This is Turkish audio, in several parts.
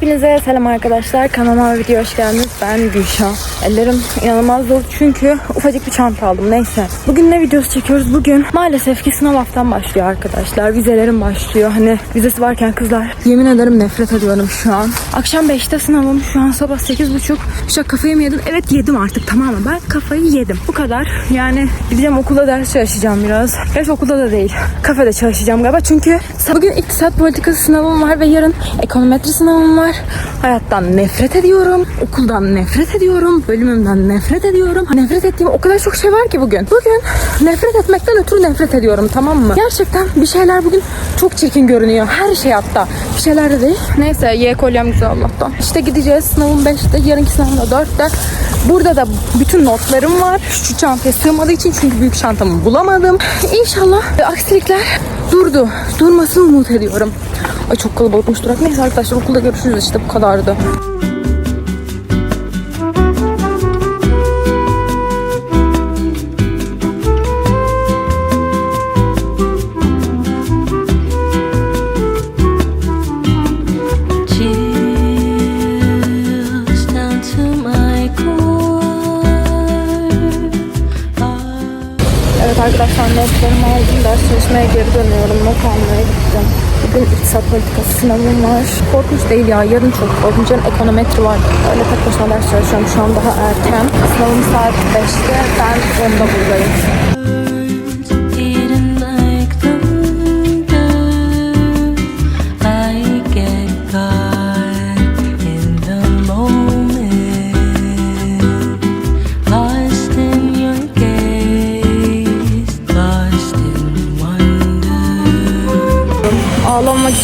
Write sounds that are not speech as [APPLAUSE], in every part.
Hepinize selam arkadaşlar. Kanalıma ve videoya hoş geldiniz. Ben Gülşah. Ellerim inanılmaz zor çünkü ufacık bir çanta aldım. Neyse. Bugün ne videosu çekiyoruz? Bugün maalesef ki sınav haftam başlıyor arkadaşlar. Vizelerim başlıyor. Hani vizesi varken kızlar yemin ederim nefret ediyorum şu an. Akşam 5'te sınavım. Şu an sabah 8.30. Şu an kafayı mı yedim? Evet yedim artık tamamen. Ben kafayı yedim. Bu kadar. Yani gideceğim okulda ders çalışacağım biraz. Gerçi okulda da değil. Kafede çalışacağım galiba. Çünkü bugün iktisat politikası sınavım var ve yarın ekonometri sınavım var. Hayattan nefret ediyorum. Okuldan nefret ediyorum. Bölümümden nefret ediyorum. Nefret ettiğim o kadar çok şey var ki bugün. Bugün nefret etmekten ötürü nefret ediyorum tamam mı? Gerçekten bir şeyler bugün çok çirkin görünüyor. Her şey hatta. Bir şeyler de değil. Neyse Y kolyem güzel Allah'tan. İşte gideceğiz. Sınavım 5'te. Yarınki sınavım da 4'te. Burada da bütün notlarım var. Şu çantaya sığmadığı için çünkü büyük çantamı bulamadım. İnşallah aksilikler durdu. Durmasını umut ediyorum. Ay çok kalabalıkmış durak. Neyse arkadaşlar okulda görüşürüz işte bu kadardı. Chills down to my core. Evet arkadaşlar notlarımı aldım. Ders çalışmaya geri dönüyorum. Not almaya gideceğim. Bugün iktisat politikası sınavım var. Korkunç değil ya. Yarın çok korkunç. Yarın ekonometri var. Öyle tek başına ders çalışıyorum. Şu an daha erken. Sınavım saat 5'te. Ben 10'da buradayım.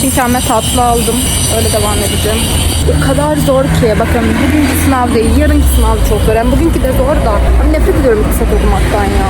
İçin kendime tatlı aldım. Öyle devam edeceğim. O kadar zor ki. Bakın bugünkü sınav değil. Yarınki sınav çok zor. Yani bugünkü de zor da. Ama nefret ediyorum iktisat okumaktan ya.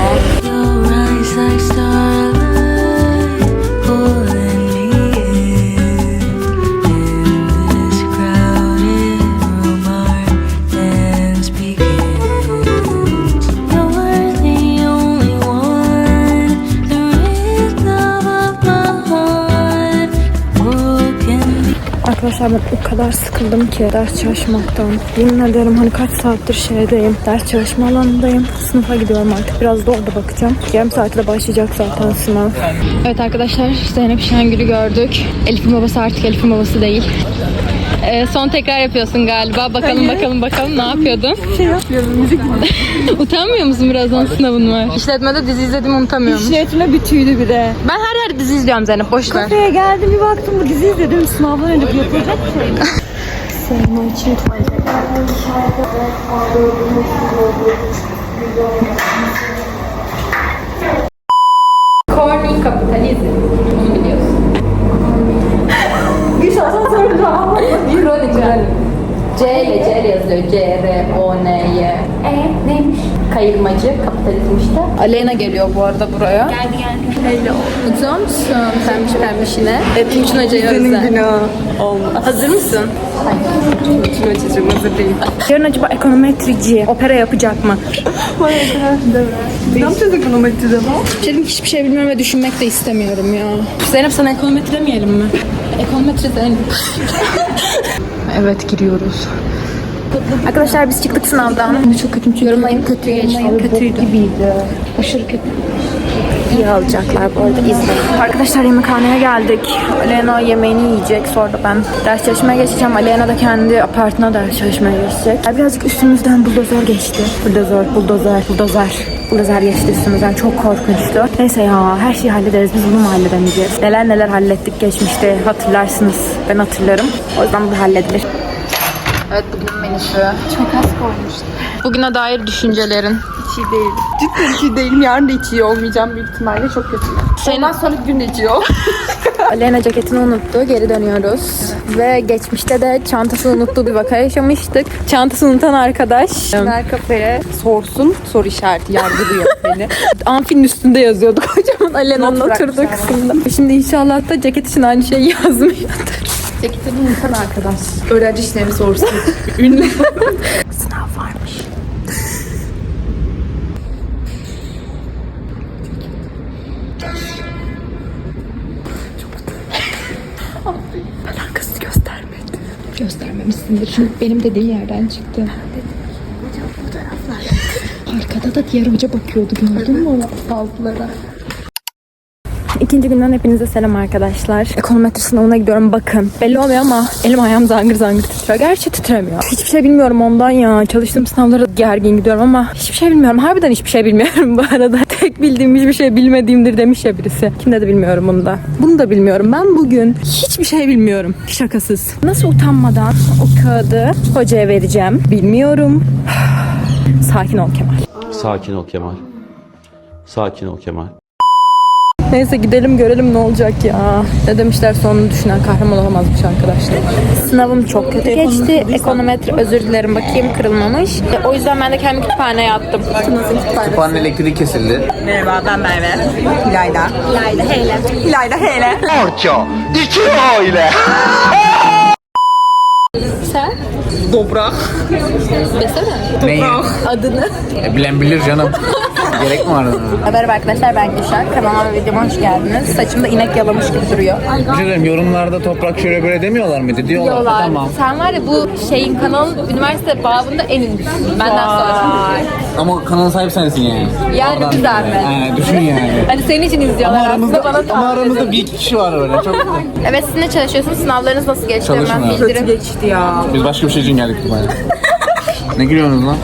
Arkadaşlar ben o kadar sıkıldım ki ders çalışmaktan. Yemin ederim hani kaç saattir şeydeyim. Ders çalışma alanındayım. Sınıfa gidiyorum artık. Biraz da orada bakacağım. Yarım saatte başlayacak zaten sınav. Evet arkadaşlar Zeynep Şengül'ü gördük. Elif'in babası artık Elif'in babası değil. Ee, son tekrar yapıyorsun galiba. Bakalım bakalım bakalım ne yapıyordun? Şey yapıyorum müzik [LAUGHS] Utanmıyor musun birazdan sınavın var? İşletmede dizi izlediğimi unutamıyorum. İşletme bütüydü bir de. Ben her yer dizi izliyorum Zeynep boş ver. Kafeye geldim bir baktım bu dizi izledim. Sınavdan önce bu yapılacak şey. Senin için Kayırmacı, kapitalizm işte. Aleyna geliyor bu arada buraya. Geldi geldi. Öyle Mutlu musun? Pembiş pembişine. Evet, Timuçin Hoca'yı özle. günah olmaz. Hazır mısın? Kim açacağım hazır değilim. Yarın acaba ekonometrici opera yapacak mı? Ne yapacağız ekonometride? Dedim ki hiçbir şey bilmiyorum ve düşünmek de istemiyorum ya. Zeynep sana ekonometri demeyelim mi? Ekonometri Zeynep. [LAUGHS] evet giriyoruz. Arkadaşlar biz çıktık sınavdan. Çok kötü. Yorumlayın kötü geçti. Kötüydü. Gibiydi. Aşırı kötü. İyi alacaklar bu arada izleyin. Arkadaşlar yemekhaneye geldik. Alena yemeğini yiyecek. Sonra da ben ders çalışmaya geçeceğim. Alena da kendi apartına ders çalışmaya geçecek. Birazcık üstümüzden buldozer geçti. Buldozer, buldozer, buldozer. Buldozer geçti üstümüzden. Çok korkunçtu. Neyse ya her şeyi hallederiz. Biz bunu mu halledemeyeceğiz? Neler neler hallettik geçmişte. Hatırlarsınız. Ben hatırlarım. O yüzden bu halledilir. Evet bugünün menüsü. Çok az koymuştum. Bugüne dair düşüncelerin. Hiç iyi değil. Cidden hiç iyi değilim. Yarın da hiç iyi olmayacağım büyük ihtimalle. Çok kötü. Ondan sonraki gün de hiç iyi ol. [LAUGHS] Alena ceketini unuttu. Geri dönüyoruz. Ve geçmişte de çantasını unuttuğu bir vaka yaşamıştık. Çantasını unutan arkadaş. Her kafeye sorsun. Soru işareti yargılıyor [LAUGHS] beni. Amfinin üstünde yazıyordu [LAUGHS] kocaman Alena'nın oturduğu kısımda. Şimdi inşallah da ceket için aynı şeyi yazmıyordur. Ceketini unutan arkadaş. Öğrenci işlerini sorsun. [LAUGHS] Ünlü. Sınav varmış. Ben arkasını göstermedim. göstermemişsindir. Çünkü benim dediğim yerden çıktı. Arkada da diğer hoca bakıyordu gördün mü o altlara? İkinci günden hepinize selam arkadaşlar. Ekonometri sınavına gidiyorum bakın. Belli olmuyor ama elim ayağım zangır zangır titriyor. Gerçi titremiyor. Hiçbir şey bilmiyorum ondan ya. Çalıştığım sınavlara gergin gidiyorum ama hiçbir şey bilmiyorum. Harbiden hiçbir şey bilmiyorum [LAUGHS] bu arada. Tek bildiğim hiçbir şey bilmediğimdir demiş ya birisi. Kimde de bilmiyorum bunu da. Bunu da bilmiyorum. Ben bugün hiçbir şey bilmiyorum. Şakasız. Nasıl utanmadan o kağıdı hocaya vereceğim bilmiyorum. [SIGHS] Sakin ol Kemal. Sakin ol Kemal. Sakin ol Kemal. Neyse gidelim görelim ne olacak ya. Ne demişler sonunu düşünen kahraman olamazmış arkadaşlar. Sınavım çok kötü geçti. Ekonometri özür dilerim bakayım kırılmamış. E, O yüzden ben de kendi kütüphaneye attım. Kütüphanenin elektriği kesildi. Merhaba ben Merve. Hilayla. Hilayla Heyle. Hilayla Heyle. Orço. İki aile. Sen Toprak. desene Neyi? adını. E, bilen bilir canım. [LAUGHS] Gerek mi var ona? Merhaba arkadaşlar ben Gülşah. Kanalıma ve videoma hoş geldiniz. Saçımda inek yalamış gibi duruyor. Bir şey diyeyim, yorumlarda toprak şöyle böyle demiyorlar mıydı? Diyorlar. Diyorlar. Tamam. Sen var ya bu şeyin kanalın üniversite babında en ünlüsün. Benden sonra. Ama kanalın sahibi sensin yani. Yani Oradan bir zahmet. He, düşün yani. Hani senin için Ama izliyorlar aslında aramızda, bana ama aramızda bir kişi var öyle. Çok Evet siz ne çalışıyorsunuz? Sınavlarınız nasıl geçti? Hemen Çalışmıyorum. bildirin. geçti ya. Biz başka bir şey için geldik buraya. ne gülüyorsunuz lan?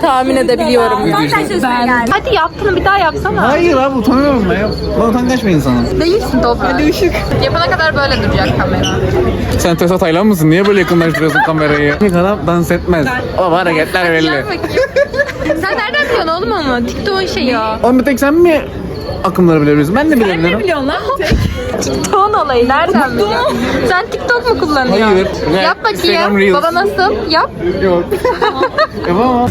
Tahmin edebiliyorum. Hadi yaptın bir daha yapsana. Hayır abi utanıyorum ben. ya. Ben utangaç bir insanım. Değilsin Toprak. Hadi ışık. Yapana kadar böyle duracak kamera. Sen Tesat Taylan mısın? Niye böyle yakınlaştırıyorsun kamerayı? [LAUGHS] Bir adam dans etmez. Ama hareketler belli. Sen nereden biliyorsun oğlum onu? TikTok'un şeyi o. Oğlum bir tek sen mi akımları bilebilirsin? Ben de bilebilirim. biliyorsun lan? [LAUGHS] TikTok'un olayı nereden biliyorsun? Sen TikTok mu kullanıyorsun? Hayır. Yap bakayım. Baba nasıl? Yap. Yok. [LAUGHS] Yapamam.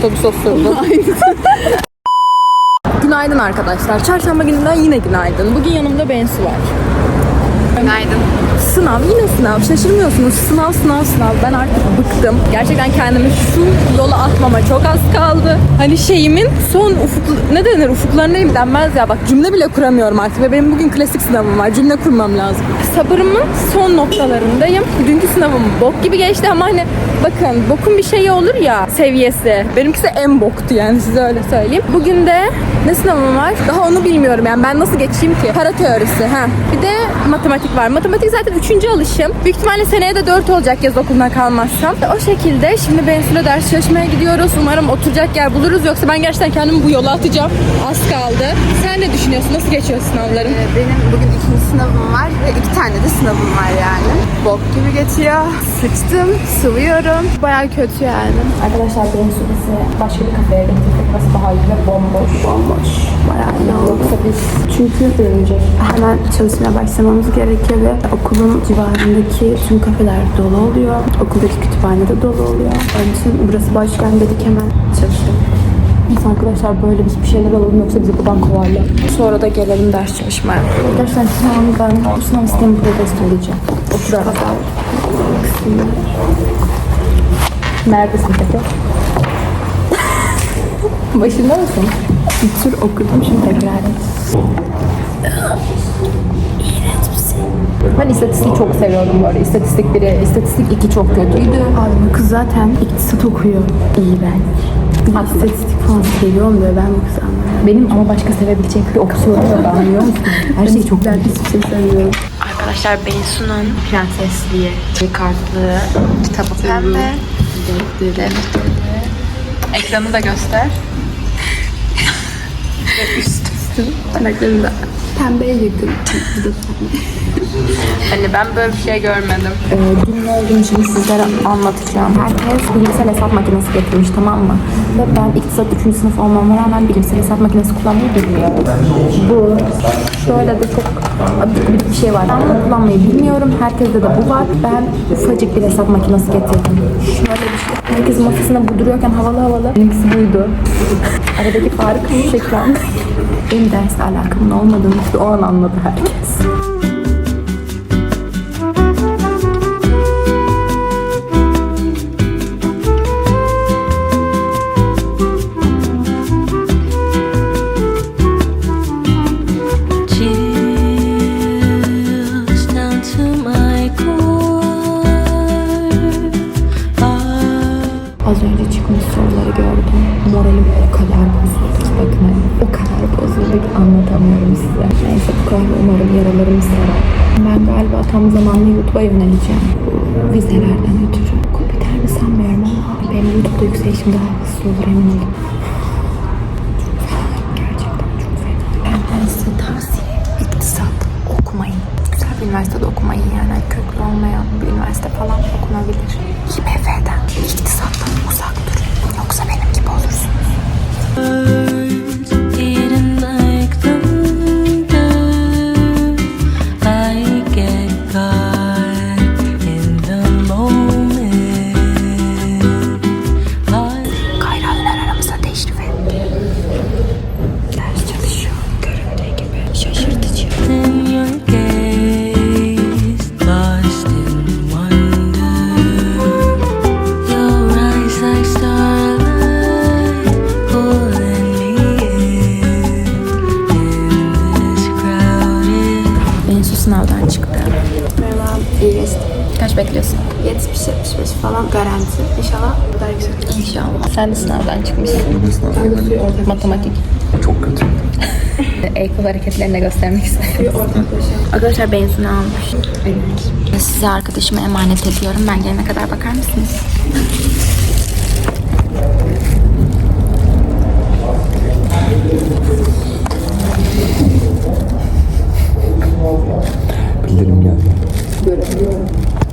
Otobüs osurdu. [LAUGHS] günaydın arkadaşlar. Çarşamba gününden yine günaydın. Bugün yanımda Bensu var. Günaydın. Sınav yine sınav. Şaşırmıyorsunuz. Sınav sınav sınav. Ben artık bıktım. Gerçekten kendimi şu yola atmama çok az kaldı. Hani şeyimin son ufuk ne denir ufuklarına denmez ya. Bak cümle bile kuramıyorum artık ve benim bugün klasik sınavım var. Cümle kurmam lazım. Sabırımın son noktalarındayım. Dünkü sınavım bok gibi geçti ama hani bakın bokun bir şeyi olur ya seviyesi. Benimkisi en boktu yani size öyle söyleyeyim. Bugün de ne sınavım var? Daha onu bilmiyorum yani ben nasıl geçeyim ki? Para teorisi ha. Bir de matematik var. Matematik zaten üçüncü alışım. Büyük ihtimalle seneye de dört olacak yaz okuluna kalmazsam. O şekilde şimdi Bensu'yla ders çalışmaya gidiyoruz. Umarım oturacak yer buluruz. Yoksa ben gerçekten kendimi bu yola atacağım. Az kaldı. Sen ne düşünüyorsun? Nasıl geçiyor sınavların? Benim bugün ikinci sınavım var ve iki tane de sınavım var yani. Bok gibi geçiyor. Sıçtım, sıvıyorum. Baya kötü yani. Arkadaşlar Bensu bizi başka bir kafeye getirdik. Burası daha iyi ve bomboş. Bomboş. Bayağı iyi oldu. Biz çünkü bölünecek. Hemen çalışmaya başlamamız gerekiyor ve okulun civarındaki tüm kafeler dolu oluyor. Okuldaki kütüphane de dolu oluyor. Onun için burası boşken dedik hemen çalışalım. Neyse arkadaşlar böyle biz bir şeyler alalım yoksa bizi buradan kovarlar. Sonra da gelelim ders çalışmaya. Arkadaşlar sınavımı ben sınav sistemi protesto olacağım. Oturarak. Neredesin peki? [LAUGHS] Başında mısın? Bir tür okudum şimdi tekrar et. Ben istatistiği çok seviyordum bu arada. İstatistik biri, istatistik iki çok kötüydü. Abi bu kız zaten iktisat okuyor. İyi ben. Bir de istatistik falan seviyorum diyor. Ben bu kızı. Benim ama başka sevebilecek bir opsiyonum yok anlıyor musun? Her şey çok Ben hiçbir şey sevmiyorum. Arkadaşlar Bensu'nun prensesliği, kartlı kitabı pembe. Ekranı da göster. Tırnaklarım da pembeye yakın. Hani ben böyle bir şey görmedim. Ee, dün ne olduğunu sizlere anlatacağım. Herkes bilimsel hesap makinesi getirmiş tamam mı? Ve ben iktisat 3. sınıf olmama rağmen bilimsel hesap makinesi kullanmayı bilmiyorum. Bu şöyle de çok gubidik bir şey var. Ben kullanmayı bilmiyorum. Herkeste de bu var. Ben ufacık bir hesap makinesi getirdim. Şöyle bir şey. Herkesin masasında bu duruyorken havalı havalı. Benimkisi buydu. Aradaki fark şu ekran. Benim dersle alakamın olmadığını o an anladı herkes. Umarım yaralarımı sarar. Ben galiba tam zamanlı YouTube'a yöneleceğim. Vizelerden ötürü. Biter mi sanmıyorum ama benim YouTube'da yükselişim daha hızlı olur emin olun. Çok fena. Gerçekten çok fena. Ben size tavsiye iktisat okumayın. Güzel bir üniversitede okumayın yani. Köklü olmayan bir üniversite falan okunabilir. IMF'den, iktisattan uzak durun. Yoksa benim gibi olursunuz. Sen de sınavdan çıkmışsın. Matematik. Çok kötü. [LAUGHS] El kol hareketlerini göstermek istedim. [LAUGHS] Arkadaşlar benzin almış. Evet. Size arkadaşıma emanet ediyorum. Ben gelene kadar bakar mısınız? Bildirim geldi. Ben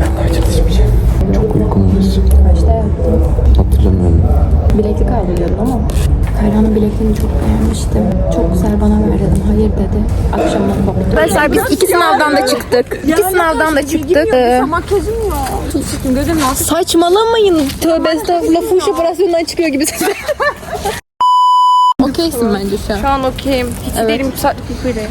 daha çalışmayacağım. Çok uykum var. Kaçta yattın? Hatırlamıyorum. Bileklik ayrılıyordum ama Kayra'nın bilekliğini çok beğenmiştim. Çok güzel bana ver dedim. Hayır dedi. Akşamına koptu. Arkadaşlar biz iki sınavdan da çıktık. İki sınavdan da çıktık. Ee, Saçmalamayın. Tövbe estağfurullah. Fuş operasyonundan çıkıyor gibi [LAUGHS] Okeysin bence şu an. Şu an okeyim. Hiç değilim. 2 saatlik uykuyla.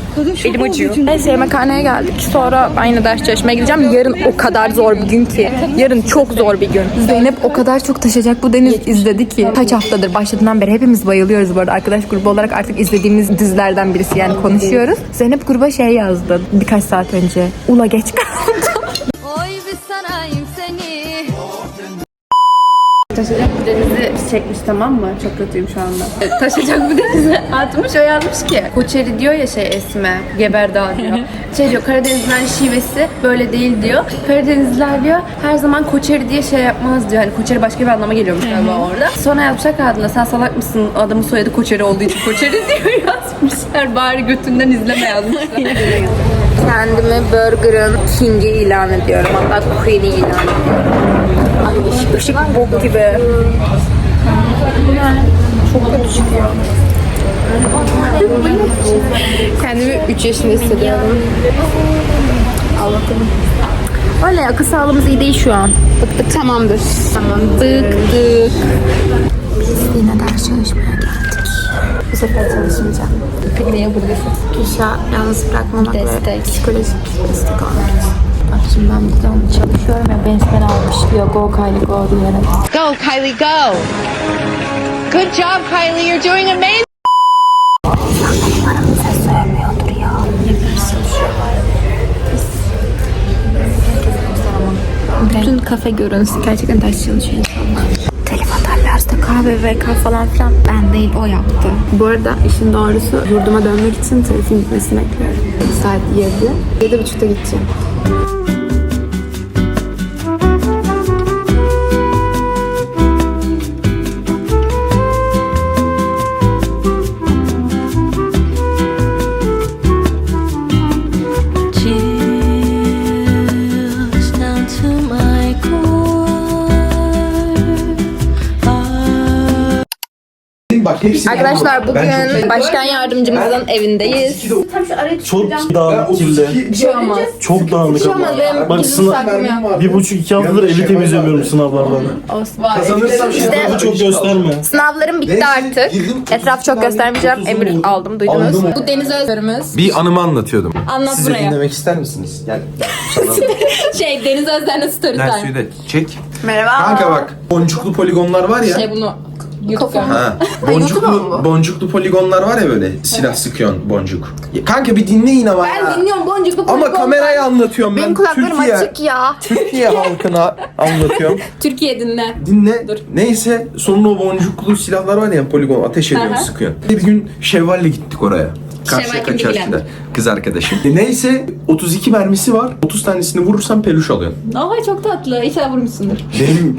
Elim acıyor. Neyse yemekhaneye geldik. Sonra ben yine ders çalışmaya gideceğim. Yarın o kadar zor bir gün ki. Yarın çok zor bir gün. Zeynep o kadar çok taşacak bu deniz izledi ki. Kaç haftadır başladığından beri hepimiz bayılıyoruz bu arada. Arkadaş grubu olarak artık izlediğimiz dizilerden birisi yani konuşuyoruz. Zeynep gruba şey yazdı birkaç saat önce. Ula geç kaldım. Taşacak bir denizi çekmiş tamam mı? Çok kötüyüm şu anda. Taşacak bir denizi [LAUGHS] atmış o yazmış ki. Koçeri diyor ya şey Esme, Geberdağ diyor. [LAUGHS] Şey diyor Karadenizlilerin şivesi böyle değil diyor. Karadenizliler diyor her zaman Koçeri diye şey yapmaz diyor. Hani Koçeri başka bir anlama geliyormuş galiba orada. Sonra yazmışlar kadına sen salak mısın adamın soyadı Koçeri olduğu için Koçeri [LAUGHS] diyor yazmışlar. Bari götünden izleme yazmışlar. Kendimi Burger'ın King'i ilan ediyorum. Hatta Queen'i ilan ediyorum. Ay ışık bok gibi. Çok kötü çıkıyor. Kendimi 3 yaşında hissediyorum. Öyle akıl sağlığımız iyi değil şu an. Bıktık. Tamamdır. Tamam. Bıktık. Yine ders çalışmaya geldik. Bu sefer çalışmayacağım. Niye buradasın? Gülşah yalnız bırakmamak Destek. ve psikolojik destek olmak. Bak şimdi ben burada onu çalışıyorum ya almış diyor go Kylie go diyerek. Go, Kylie, go. Good job, Kylie. You're doing amazing. Bütün kafe görüntüsü gerçekten ders çalışıyor insanlar. VK falan filan ben değil o yaptı. Bu arada işin doğrusu yurduma dönmek için trafiğin gitmesini bekliyorum. Saat 7. 7.30'da gideceğim. Arkadaşlar bugün başkan yardımcımızın evindeyiz. Çok dağınık kirli. Bir şey. Çok dağınık Bir şey ama. Bak gizli sınav, saklım bir buçuk iki haftadır evi temizlemiyorum sınavlardan. Kazanırsam şey İşte- çok gösterme. Sınavlarım bitti artık. Etraf çok göstermeyeceğim. Emir aldım duydunuz. Bu Deniz Özler'imiz. Bir anımı anlatıyordum. Anlat Siz de buraya. dinlemek ister misiniz? Gel. [LAUGHS] Şey Deniz Özler'le story Gel time. çek. Merhaba. Kanka bak boncuklu poligonlar var ya. Şey bunu YouTube Ha, boncuklu, boncuklu poligonlar var ya böyle silah sıkıyorsun boncuk. Ya Kanka bir dinleyin ama ya. Ben dinliyorum boncuklu Ama poligon. kameraya anlatıyorum ben. Benim kulaklarım Türkiye, açık ya. Türkiye [LAUGHS] halkına anlatıyorum. [LAUGHS] Türkiye dinle. Dinle. Neyse sonra o boncuklu silahlar var ya poligon ateş ediyorsun Aha. sıkıyorsun. Bir gün Şevval'le gittik oraya. Karşıyaka Şevval çarşıda. bilen? Kız arkadaşım. E Neyse 32 mermisi var. 30 tanesini vurursan peluş alıyorsun. Ay çok tatlı. İnşallah vurmuşsundur. Benim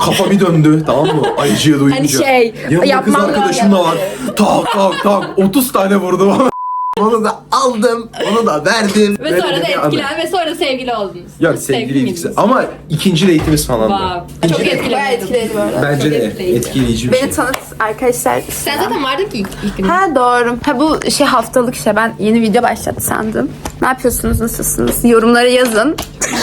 kafa bir döndü tamam mı? Ayıcıya duyunca. Hani şey, Yanımda kız yapmam arkadaşım da var. Tak tak tak 30 tane vurdu bana. Onu da aldım, onu da verdim. Ve sonra da etkilen ve sonra sevgili oldunuz. Yok sevgiliydik. Ama ikinci date'imiz falan da. Wow. Çok Bayağı etkilendi. etkiledi bu arada. Bence de etkileyici. etkileyici bir Beni şey. tanıt arkadaşlar. Sen zaten vardın ki ilk, ilk gün. Ha doğru. Ha bu şey haftalık şey ben yeni video başladı sandım. Ne yapıyorsunuz nasılsınız? Yorumlara yazın.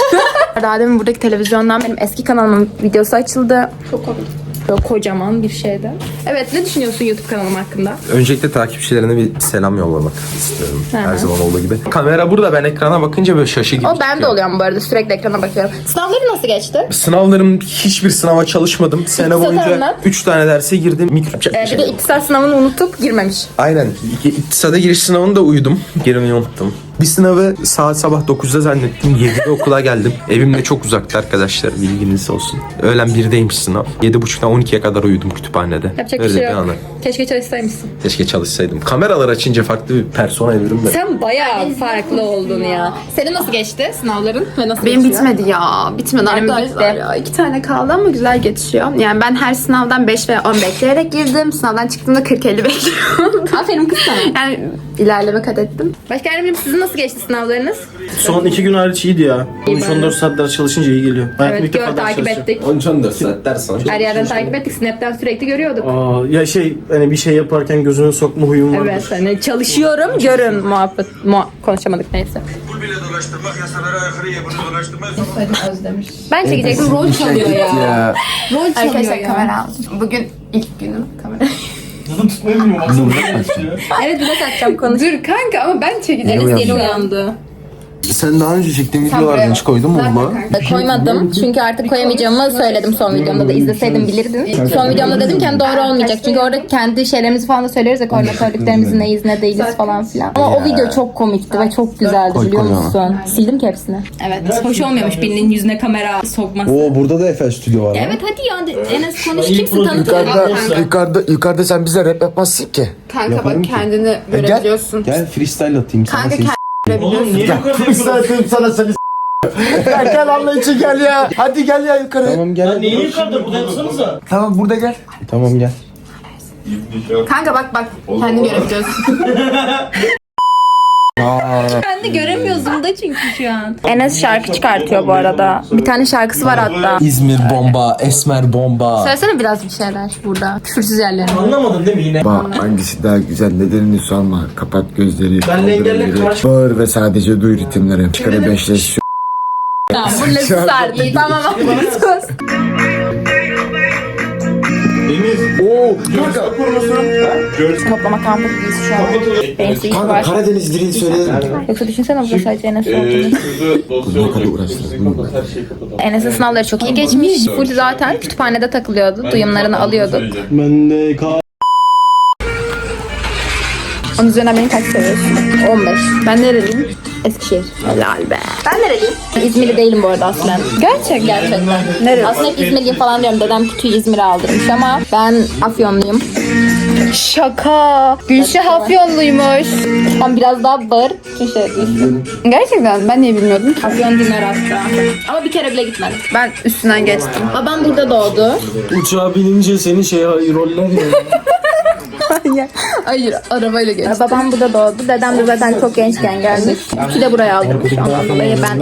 [LAUGHS] Daha demin buradaki televizyondan benim eski kanalımın videosu açıldı. Çok komik. Böyle kocaman bir şeydi. Evet ne düşünüyorsun YouTube kanalım hakkında? Öncelikle takipçilerine bir selam yollamak istiyorum. Her zaman olduğu gibi. Kamera burada ben ekrana bakınca böyle şaşı gibi O ben de çıkıyor. oluyorum bu arada sürekli ekrana bakıyorum. Sınavları nasıl geçti? Sınavlarım hiçbir sınava çalışmadım. Sene İktisat boyunca anlat. 3 tane derse girdim. Mikro... Ee, bir de iktisat sınavını unutup girmemiş. Aynen. İktisada giriş sınavını da uyudum. Girmeyi unuttum. Bir sınavı saat sabah 9'da zannettim. 7'de [LAUGHS] okula geldim. Evim de çok uzakta arkadaşlar. Bilginiz olsun. Öğlen 1'deymiş sınav. 7.30'dan 12'ye kadar uyudum kütüphanede. Yapacak bir Öyle şey yok. anı. Keşke çalışsaymışsın. Keşke çalışsaydım. Kameralar açınca farklı bir persona evrim de. Sen bayağı farklı oldun ya. Senin nasıl geçti sınavların ve nasıl Benim geçiyor? bitmedi ya. Bitmedi Benim arkadaşlar bitti. ya. İki tane kaldı ama güzel geçiyor. Yani ben her sınavdan 5 veya 10 bekleyerek girdim. Sınavdan çıktığımda 40-50 bekliyorum. Aferin kız sana. [LAUGHS] yani ilerleme kat ettim. Başka Erdem'im sizin nasıl geçti sınavlarınız? Son iki gün hariç iyiydi ya. 13-14 saatler çalışınca iyi geliyor. Hayatımda Evet ilk defa gör ders takip çalışacağım. ettik. 13-14 saat ders sonra. Her yerden takip ettik. Snap'ten sürekli görüyorduk. Aa, ya şey hani bir şey yaparken gözünü sokma huyum vardır. Evet hani çalışıyorum görün muhabbet muha- konuşamadık neyse. Ben çekecektim rol çalıyor ya. Rol çalıyor Arkadaşlar ya. kamera aldım. Bugün ilk günüm kamera. Evet bir de takacağım konuş. Dur kanka ama ben çekeceğim. Enes yeni uyandı. Sen daha önce çektiğin videolardan hiç koydun mu bunu? Koymadım çünkü artık koyamayacağımı söyledim son videomda da izleseydin bilirdin. Son videomda dedim ki hani doğru olmayacak çünkü orada kendi şeylerimizi falan da söylüyoruz ya koordinatörlüklerimizin neyiz ne değiliz falan filan. Ama o video çok komikti ve çok güzeldi biliyor musun? Sildim ki hepsini. Evet hoş olmuyormuş birinin yüzüne kamera sokması. Oo burada da Eiffel Stüdyo var. Evet hadi ya Enes konuş kimsin tanıtıyor. Yukarıda, yukarıda, yukarıda sen bize rap yapmazsın ki. Kanka bak kendini E, gel, görebiliyorsun. gel freestyle atayım sana. Kanka ses. Oğlum niye yukarıda Freestyle atayım sana seni gel Allah için gel ya. Hadi gel ya yukarı. Tamam gel. Niye yukarıda burada yapsanıza? Tamam burada gel. Tamam gel. Kanka bak bak kendini görebiliyorsun. [LAUGHS] Ben de göremiyorsun da çünkü şu an. Enes şarkı çıkartıyor bu arada. Bir tane şarkısı var hatta. İzmir bomba, Esmer bomba. Söylesene biraz bir şeyler burada. Küfürsüz yerlerini. Anlamadın değil mi yine? Bak hangisi daha güzel nedenini sorma. Kapat gözleri. engelle elleri. karşı- Bağır ve sadece duy ritimleri. Çıkarı beşleş. Tamam bu ne [LAUGHS] sus artık. Tamam sus. Oo kanka. Toplama kampındayız şu an. İşi Kanka var. Karadeniz dilini söyleyelim. Yoksa düşünsene burada sadece Enes olduğunu. Ne kadar uğraştınız bunu? Enes'in sınavları çok iyi geçmiş. Full zaten kütüphanede takılıyordu. Duyumlarını alıyorduk. Ben de ka- Onun üzerinden beni kaç seviyorsun? 15. Ben nereliyim? Eskişehir. Helal be. Ben nereliyim? İzmirli değilim bu arada aslen. Gerçek gerçekten. Nereli? Aslında hep İzmirliyim falan diyorum. Dedem kütüğü İzmir'e aldırmış ama ben Afyonluyum. Şaka. Gülşah Afyonluymuş. Ben biraz daha bağır. Çünkü Gerçekten ben niye bilmiyordum ki? Afyon dinler hatta. Ama bir kere bile gitmedim. Ben üstünden geçtim. Babam burada doğdu. Uçağa binince seni şey roller ya. [LAUGHS] gel. Hayır arabayla geçti. Babam burada doğdu. Dedem de zaten çok gençken gelmiş. İki de buraya aldırmış ondan dolayı ben.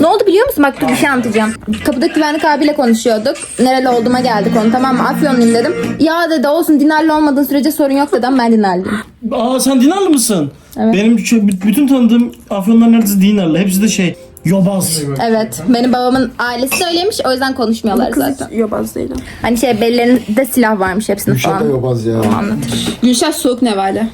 Ne oldu biliyor musun? Bak dur bir şey anlatacağım. Kapıdaki güvenlik abiyle konuşuyorduk. Nereli olduğuma geldi konu tamam mı? Afyonluyum dedim. Ya dedi olsun dinarlı olmadığın sürece sorun yok dedim. Ben dinarlıyım. Aa sen Dinarlı mısın? Evet. Benim bütün tanıdığım Afyonlar neredeyse Dinarlı. Hepsi de şey yobaz. Evet. Benim babamın ailesi söylemiş. O yüzden konuşmuyorlar zaten. Yobaz değilim. Hani şey bellerinde silah varmış hepsinin falan. Şaka yobaz ya. Gülşah soğuk nevale.